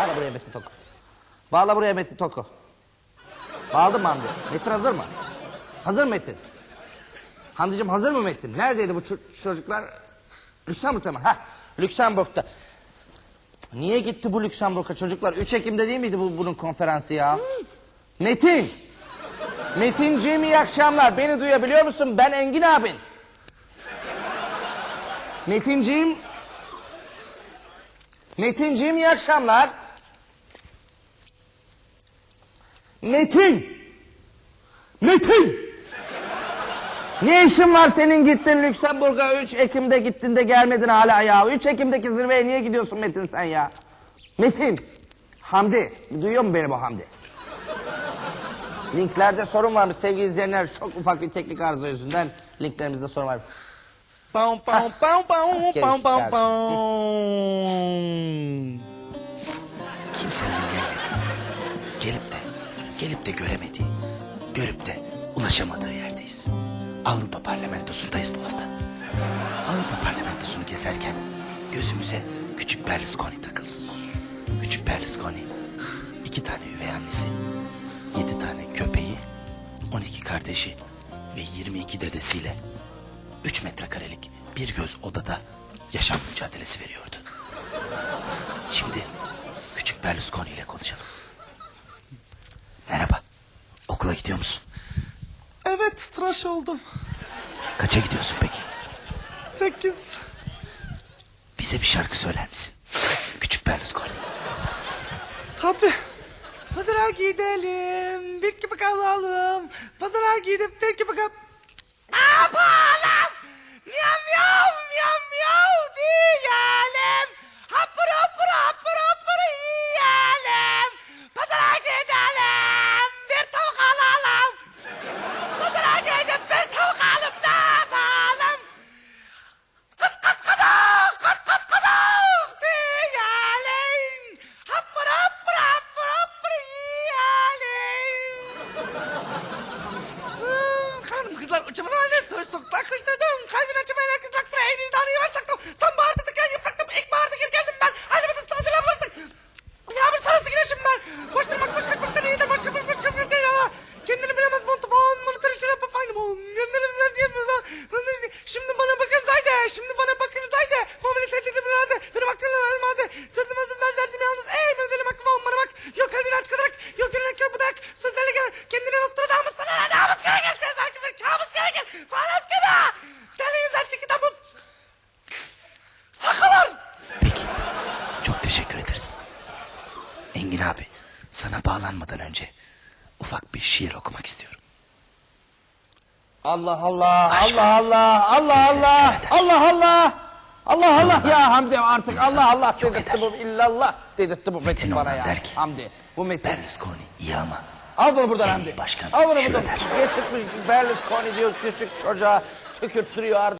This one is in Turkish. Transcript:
Bağla buraya Metin Toku. Bağla buraya Metin Toku. Bağladın mı Hamdi? Metin hazır mı? Hazır Metin? Hamdi'cim hazır mı Metin? Neredeydi bu ço- çocuklar? Lüksemburg'da mı? Ha, Lüksemburg'da. Niye gitti bu Lüksemburg'a çocuklar? 3 Ekim'de değil miydi bu bunun konferansı ya? Metin! Metinciğim iyi akşamlar. Beni duyabiliyor musun? Ben Engin abin. Metinciğim... Metinciğim iyi akşamlar. Metin! Metin! Ne işin var senin gittin Lüksemburg'a 3 Ekim'de gittin de gelmedin hala ya. 3 Ekim'deki zirveye niye gidiyorsun Metin sen ya? Metin! Hamdi, duyuyor mu beni bu Hamdi? Linklerde sorun varmış sevgili izleyenler. Çok ufak bir teknik arıza yüzünden linklerimizde sorun var. Pam pam pam pam pam pam pam. Kimsenin gelmedi. Gelip gelip de göremediği, görüp de ulaşamadığı yerdeyiz. Avrupa Parlamentosu'ndayız bu hafta. Avrupa Parlamentosu'nu gezerken gözümüze küçük Berlusconi takıldı. Küçük Berlusconi, iki tane üvey annesi, yedi tane köpeği, on iki kardeşi ve yirmi iki dedesiyle üç metrekarelik bir göz odada yaşam mücadelesi veriyordu. Şimdi küçük Berlusconi ile konuşalım. Okula gidiyor musun? Evet tıraş oldum. Kaça gidiyorsun peki? Sekiz. Bize bir şarkı söyler misin? Küçük Berlusconi. Tabi. Pazara gidelim. Bir gibi alalım. Pazara gidip bir gibi kal... Yapalım. Soktular kıştırdım. Kalbin açamayan kızlaklara eğri darıyı saktım. Sonbaharda tıkan yıpraktım. İlkbaharda geri geldim ben. Halime tıslama selam bulaştık. Yağmur sarısı güneşim ben. Koşturmak koş koşmaktan iyidir. Boş köpek boş köpek değil ama. Kendini bilemez montofon. Monitör işine diyemiyorsan. Şimdi bana bakın Zayde. Şimdi bana Yüzler çeki damız. Sakalar. Peki. Çok teşekkür ederiz. Engin abi, sana bağlanmadan önce ufak bir şiir okumak istiyorum. Allah Allah, Allah Allah, Allah Allah, Allah Allah. Allah Allah ya Hamdi artık İnsan Allah Allah dedirtti bu illallah dedirtti bu Metin bana ya. der ki, Hamdi bu Metin. Berlusconi iyi ama Al bunu buradan Hamdi. iyi başkan Al bunu buradan. şurada. Getirtmiş Berlusconi diyor küçük çocuğa tükürttürüyor